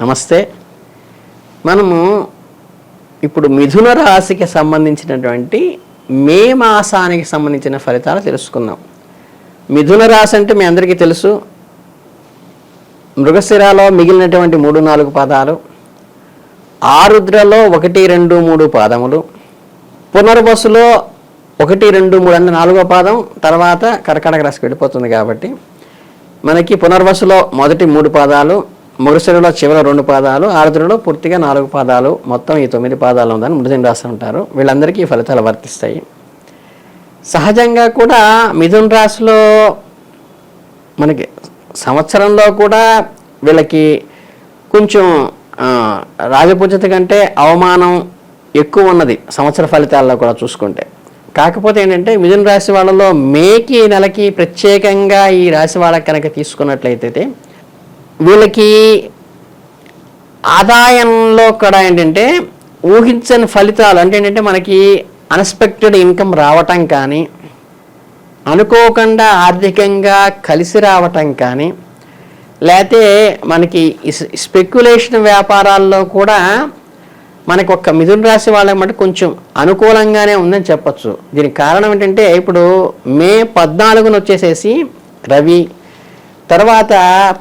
నమస్తే. మనము ఇప్పుడు మిథున రాశికి సంబంధించినటువంటి మే మాసానికి సంబంధించిన ఫలితాలు తెలుసుకుందాం. మిథున రాశి అంటే మీ అందరికీ తెలుసు. మృగశిరాలో మిగిలినటువంటి మూడు నాలుగు పాదాలు ఆరుద్రలో ఒకటి రెండు మూడు పాదములు పునర్వసులో ఒకటి రెండు మూడు అంటే నాలుగో పాదం తర్వాత కర్కాటక రాశికి వెళ్ళిపోతుంది కాబట్టి మనకి పునర్వసులో మొదటి మూడు పాదాలు మృగశిరలో చివరి రెండు పాదాలు ఆరుద్రలో పూర్తిగా నాలుగు పాదాలు మొత్తం ఈ తొమ్మిది పాదాలు ఉందని మృదుని రాసి ఉంటారు. వీళ్ళందరికీ ఈ ఫలితాలు వర్తిస్తాయి. సహజంగా కూడా మిథున్ రాశిలో మనకి సంవత్సరంలో కూడా వీళ్ళకి కొంచెం రాజపూజత కంటే అవమానం ఎక్కువ ఉన్నది సంవత్సర ఫలితాల్లో కూడా చూసుకుంటే. కాకపోతే ఏంటంటే మిథున రాశి వాళ్ళలో మేకి నెలకి ప్రత్యేకంగా ఈ రాశి వాళ్ళకి కనుక తీసుకున్నట్లయితే వీళ్ళకి ఆదాయంలో కూడా ఏంటంటే ఊహించని ఫలితాలు అంటే ఏంటంటే మనకి అన్ఎక్స్పెక్టెడ్ ఇన్కమ్ రావటం కానీ అనుకోకుండా ఆర్థికంగా కలిసి రావటం కానీ లేకపోతే మనకి స్పెక్యులేషన్ వ్యాపారాల్లో కూడా మనకు ఒక్క మిథున రాశి వాళ్ళకి మటు కొంచెం అనుకూలంగానే ఉందని చెప్పచ్చు. దీనికి కారణం ఏంటంటే ఇప్పుడు మే పద్నాలుగున వచ్చేసేసి రవి తర్వాత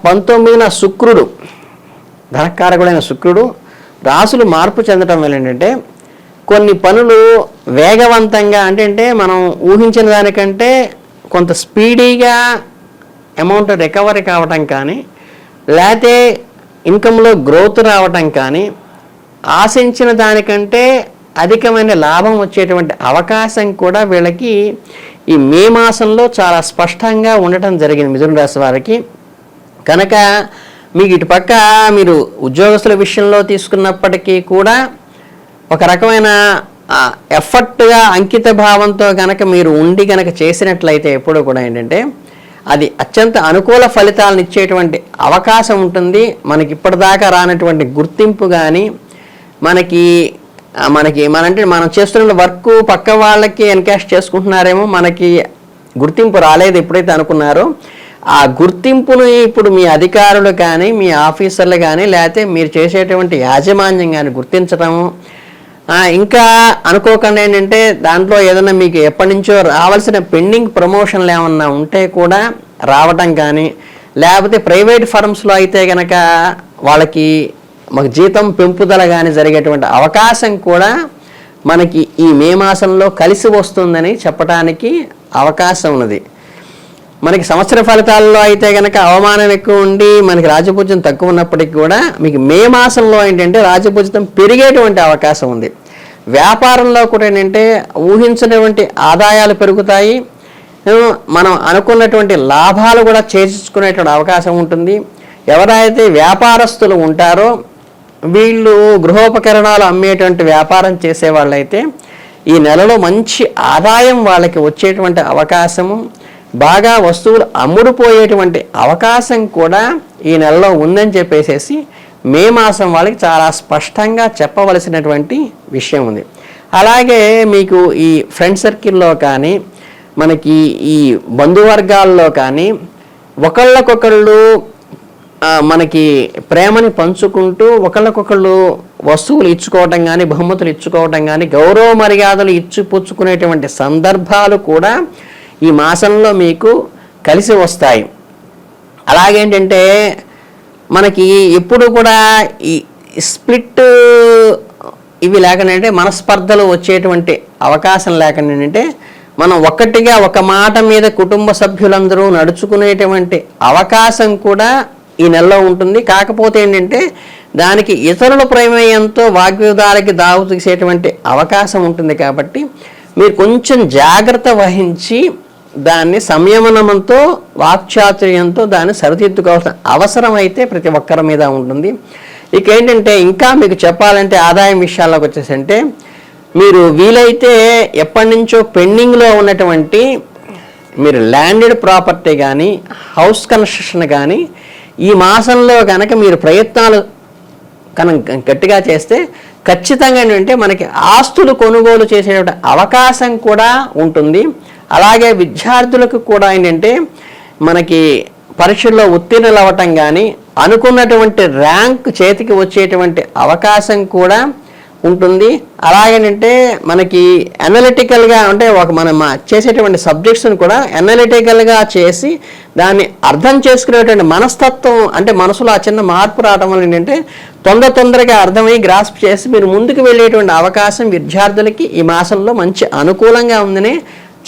పంతొమ్మిదిన శుక్రుడు ధనకారకుడైన శుక్రుడు రాసులు మార్పు చెందటం వల్ల ఏంటంటే కొన్ని పనులు వేగవంతంగా అంటే అంటే మనం ఊహించిన దానికంటే కొంత స్పీడీగా అమౌంట్ రికవరీ కావటం కానీ లేకపోతే ఇన్కంలో గ్రోత్ రావటం కానీ ఆశించిన దానికంటే అధికమైన లాభం వచ్చేటువంటి అవకాశం కూడా వీళ్ళకి ఈ మే మాసంలో చాలా స్పష్టంగా ఉండటం జరిగింది మిథున రాశి వారికి. కనుక మీకు ఇటు పక్క మీరు ఉద్యోగస్తుల విషయంలో తీసుకున్నప్పటికీ కూడా ఒక రకమైన ఎఫర్ట్గా అంకిత భావంతో కనుక మీరు ఉండి కనుక చేసినట్లయితే ఎప్పుడూ కూడా ఏంటంటే అది అత్యంత అనుకూల ఫలితాలను ఇచ్చేటువంటి అవకాశం ఉంటుంది. మనకి ఇప్పటిదాకా రానటువంటి గుర్తింపు కానీ మనకి మనకి మనంటే మనం చేస్తున్న వర్క్ పక్క వాళ్ళకి ఎన్కాష్ చేసుకుంటున్నారేమో మనకి గుర్తింపు రాలేదు ఎప్పుడైతే అనుకున్నారో. ఆ గుర్తింపును ఇప్పుడు మీ అధికారులు కానీ మీ ఆఫీసర్లు కానీ లేకపోతే మీరు చేసేటువంటి యాజమాన్యం కానీ గుర్తించడము ఇంకా అనుకోకుండా ఏంటంటే దాంట్లో ఏదైనా మీకు ఎప్పటి నుంచో రావాల్సిన పెండింగ్ ప్రమోషన్లు ఏమన్నా ఉంటే కూడా రావటం కానీ లేకపోతే ప్రైవేట్ ఫర్మ్స్లో అయితే కనుక వాళ్ళకి మాకు జీతం పెంపుదల కానీ జరిగేటువంటి అవకాశం కూడా మనకి ఈ మే మాసంలో కలిసి వస్తుందని చెప్పడానికి అవకాశం ఉన్నది. మనకి సంవత్సర ఫలితాల్లో అయితే కనుక అవమానం ఎక్కువ ఉండి మనకి రాజపూజ్యం తక్కువ ఉన్నప్పటికీ కూడా మీకు మే మాసంలో ఏంటంటే రాజపూజితం పెరిగేటువంటి అవకాశం ఉంది. వ్యాపారంలో కూడా ఏంటంటే ఊహించినటువంటి ఆదాయాలు పెరుగుతాయి. మనం అనుకున్నటువంటి లాభాలు కూడా చేర్చుకునేటువంటి అవకాశం ఉంటుంది. ఎవరైతే వ్యాపారస్తులు ఉంటారో వీళ్ళు గృహోపకరణాలు అమ్మేటువంటి వ్యాపారం చేసే వాళ్ళైతే ఈ నెలలో మంచి ఆదాయం వాళ్ళకి వచ్చేటువంటి అవకాశము బాగా వస్తువులు అమ్ముడుపోయేటువంటి అవకాశం కూడా ఈ నెలలో ఉందని చెప్పేసేసి మే మాసం వాళ్ళకి చాలా స్పష్టంగా చెప్పవలసినటువంటి విషయం ఉంది. అలాగే మీకు ఈ ఫ్రెండ్ సర్కిల్లో కానీ మనకి ఈ బంధువర్గాల్లో కానీ ఒకళ్ళకొకళ్ళు మనకి ప్రేమని పంచుకుంటూ ఒకళ్ళకొకళ్ళు వస్తువులు ఇచ్చుకోవటం కానీ బహుమతులు ఇచ్చుకోవటం కానీ గౌరవ మర్యాదలు ఇచ్చిపుచ్చుకునేటువంటి సందర్భాలు కూడా ఈ మాసంలో మీకు కలిసి వస్తాయి. అలాగేంటంటే మనకి ఎప్పుడు కూడా ఈ స్ప్లిట్ ఇవి లేకుండా మనస్పర్ధలు వచ్చేటువంటి అవకాశం లేకుండా ఏంటంటే మనం ఒక్కటిగా ఒక మాట మీద కుటుంబ సభ్యులందరూ నడుచుకునేటువంటి అవకాశం కూడా ఈ నెలలో ఉంటుంది. కాకపోతే ఏంటంటే దానికి ఇతరుల ప్రమేయంతో వాగ్వివాదాలకి దావు తీసేటువంటి అవకాశం ఉంటుంది కాబట్టి మీరు కొంచెం జాగ్రత్త వహించి దాన్ని సంయమనంతో వాక్చాతుర్యంతో దాన్ని సరిదిద్దుకోవాల్సిన అవసరం అయితే ప్రతి ఒక్కరి మీద ఉంటుంది. ఇక ఏంటంటే ఇంకా మీకు చెప్పాలంటే ఆదాయం విషయాల్లోకి వచ్చేసంటే మీరు వీలైతే ఎప్పటి నుంచో పెండింగ్లో ఉన్నటువంటి మీరు ల్యాండెడ్ ప్రాపర్టీ కానీ హౌస్ కన్స్ట్రక్షన్ కానీ ఈ మాసంలో కనుక మీరు ప్రయత్నాలు కనుక గట్టిగా చేస్తే ఖచ్చితంగా ఏంటంటే మనకి ఆస్తులు కొనుగోలు చేసే అవకాశం కూడా ఉంటుంది. అలాగే విద్యార్థులకు కూడా ఏంటంటే మనకి పరీక్షల్లో ఉత్తీర్ణులు అవ్వటం కానీ అనుకున్నటువంటి ర్యాంక్ చేతికి వచ్చేటువంటి అవకాశం కూడా ఉంటుంది. అలాగేనంటే మనకి అనలిటికల్గా అంటే ఒక మనం చేసేటువంటి సబ్జెక్ట్స్ని కూడా అనలిటికల్గా చేసి దాన్ని అర్థం చేసుకునేటువంటి మనస్తత్వం అంటే మనసులో ఆ చిన్న మార్పు రావడం వల్ల ఏంటంటే తొందర తొందరగా అర్థమై గ్రాస్ప్ చేసి మీరు ముందుకు వెళ్ళేటువంటి అవకాశం విద్యార్థులకి ఈ మాసంలో మంచి అనుకూలంగా ఉందని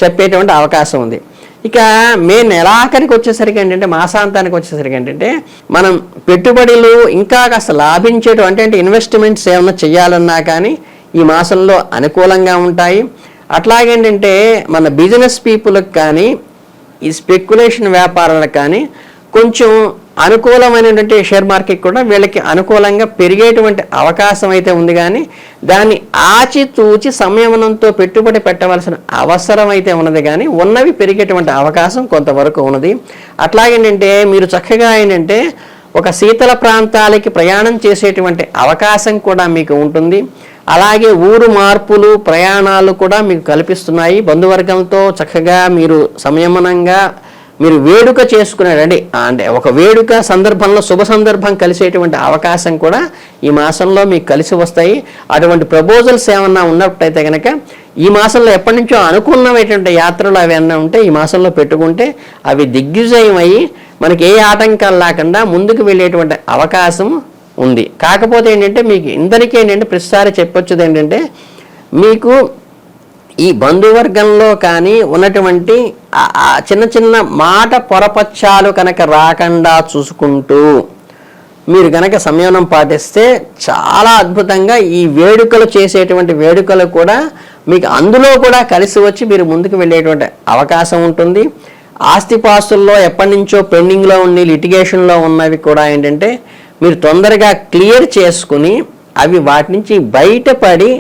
చెప్పేటువంటి అవకాశం ఉంది. ఇక మే నెలాఖరికి వచ్చేసరికి ఏంటంటే మాసాంతానికి వచ్చేసరికి ఏంటంటే మనం పెట్టుబడులు ఇంకా కాస్త లాభించేటు అంటే అంటే ఇన్వెస్ట్మెంట్స్ ఏమన్నా చేయాలన్నా కానీ ఈ మాసంలో అనుకూలంగా ఉంటాయి. అట్లాగేంటంటే మన బిజినెస్ పీపుల్కి కానీ ఈ స్పెక్యులేషన్ వ్యాపారాలకు కానీ కొంచెం అనుకూలమైనటువంటి షేర్ మార్కెట్ కూడా వీళ్ళకి అనుకూలంగా పెరిగేటువంటి అవకాశం అయితే ఉంది కానీ దాన్ని ఆచితూచి సంయమనంతో పెట్టుబడి పెట్టవలసిన అవసరం అయితే ఉన్నది కానీ ఉన్నవి పెరిగేటువంటి అవకాశం కొంతవరకు ఉన్నది. అట్లాగేంటంటే మీరు చక్కగా ఏంటంటే ఒక శీతల ప్రాంతాలకి ప్రయాణం చేసేటువంటి అవకాశం కూడా మీకు ఉంటుంది. అలాగే ఊరు మార్పులు ప్రయాణాలు కూడా మీకు కల్పిస్తున్నాయి. బంధువర్గంతో చక్కగా మీరు సంయమనంగా మీరు వేడుక చేసుకున్నారండి అంటే ఒక వేడుక సందర్భంలో శుభ సందర్భం కలిసేటువంటి అవకాశం కూడా ఈ మాసంలో మీకు కలిసి వస్తాయి. అటువంటి ప్రపోజల్స్ ఏమన్నా ఉన్నట్టయితే కనుక ఈ మాసంలో ఎప్పటి నుంచో అనుకున్నమైనటువంటి యాత్రలు అవి అన్నా ఉంటే ఈ మాసంలో పెట్టుకుంటే అవి దిగ్విజయం అయ్యి మనకి ఏ ఆటంకాలు లేకుండా ముందుకు వెళ్ళేటువంటి అవకాశం ఉంది. కాకపోతే ఏంటంటే మీకు ఇందరికీ ఏంటంటే ప్రతిసారి చెప్పొచ్చుది ఏంటంటే మీకు ఈ బంధువర్గంలో కానీ ఉన్నటువంటి చిన్న చిన్న మాట పొరపచ్చాలు కనుక రాకుండా చూసుకుంటూ మీరు కనుక సంయమనం పాటిస్తే చాలా అద్భుతంగా ఈ వేడుకలు చేసేటువంటి వేడుకలు కూడా మీకు అందులో కూడా కలిసి వచ్చి మీరు ముందుకు వెళ్ళేటువంటి అవకాశం ఉంటుంది. ఆస్తిపాస్తుల్లో ఎప్పటి నుంచో పెండింగ్లో ఉండి లిటిగేషన్లో ఉన్నవి కూడా ఏంటంటే మీరు తొందరగా క్లియర్ చేసుకుని అవి వాటి నుంచి బయటపడి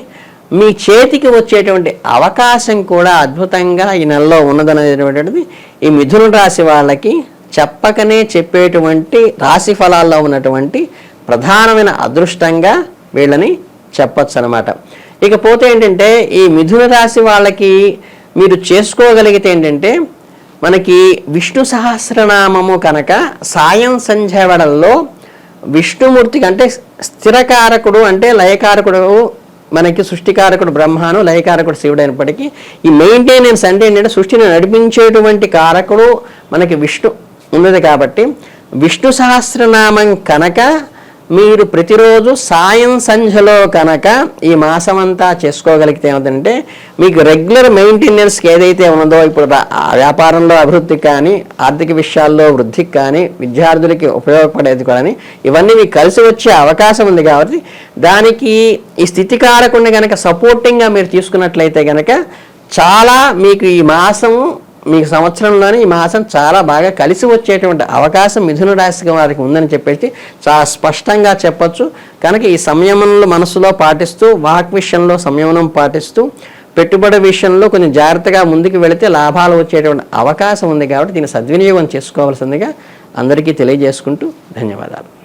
మీ చేతికి వచ్చేటువంటి అవకాశం కూడా అద్భుతంగా ఈ నెలలో ఉన్నదనేటువంటిది ఈ మిథున రాశి వాళ్ళకి చెప్పకనే చెప్పేటువంటి రాశి ఫలాల్లో ఉన్నటువంటి ప్రధానమైన అదృష్టంగా వీళ్ళని చెప్పొచ్చు అనమాట ఇకపోతే ఏంటంటే ఈ మిథున రాశి వాళ్ళకి మీరు చేసుకోగలిగితే ఏంటంటే మనకి విష్ణు సహస్రనామము కనుక సాయం సంధ్యవడంలో విష్ణుమూర్తికి అంటే స్థిరకారకుడు అంటే లయకారకుడు మనకి సృష్టికారకుడు బ్రహ్మాను లయకారకుడు శివుడు అయినప్పటికీ ఈ మెయింటెనెన్స్ అంటే ఏంటంటే సృష్టిని నడిపించేటువంటి కారకుడు మనకి విష్ణు ఉన్నది కాబట్టి విష్ణు సహస్రనామం కనుక మీరు ప్రతిరోజు సాయం సంధ్యలో కనుక ఈ మాసం అంతా చేసుకోగలిగితే ఏమిటంటే మీకు రెగ్యులర్ మెయింటెనెన్స్కి ఏదైతే ఉన్నదో ఇప్పుడు వ్యాపారంలో అభివృద్ధికి కానీ ఆర్థిక విషయాల్లో వృద్ధికి కానీ విద్యార్థులకి ఉపయోగపడేది కానీ ఇవన్నీ మీకు కలిసి వచ్చే అవకాశం ఉంది కాబట్టి దానికి ఈ స్థితి కారకుండా కనుక సపోర్టింగ్గా మీరు తీసుకున్నట్లయితే కనుక చాలా మీకు ఈ మాసం మీకు సంవత్సరంలోనే ఈ మాసం చాలా బాగా కలిసి వచ్చేటువంటి అవకాశం మిథున రాశి వారికి ఉందని చెప్పేసి చాలా స్పష్టంగా చెప్పొచ్చు. కనుక ఈ సంయమనంలో మనసులో పాటిస్తూ వాక్ విషయంలో సంయమనం పాటిస్తూ పెట్టుబడి విషయంలో కొంచెం జాగ్రత్తగా ముందుకు వెళితే లాభాలు వచ్చేటువంటి అవకాశం ఉంది కాబట్టి దీన్ని సద్వినియోగం చేసుకోవాల్సిందిగా అందరికీ తెలియజేసుకుంటూ ధన్యవాదాలు.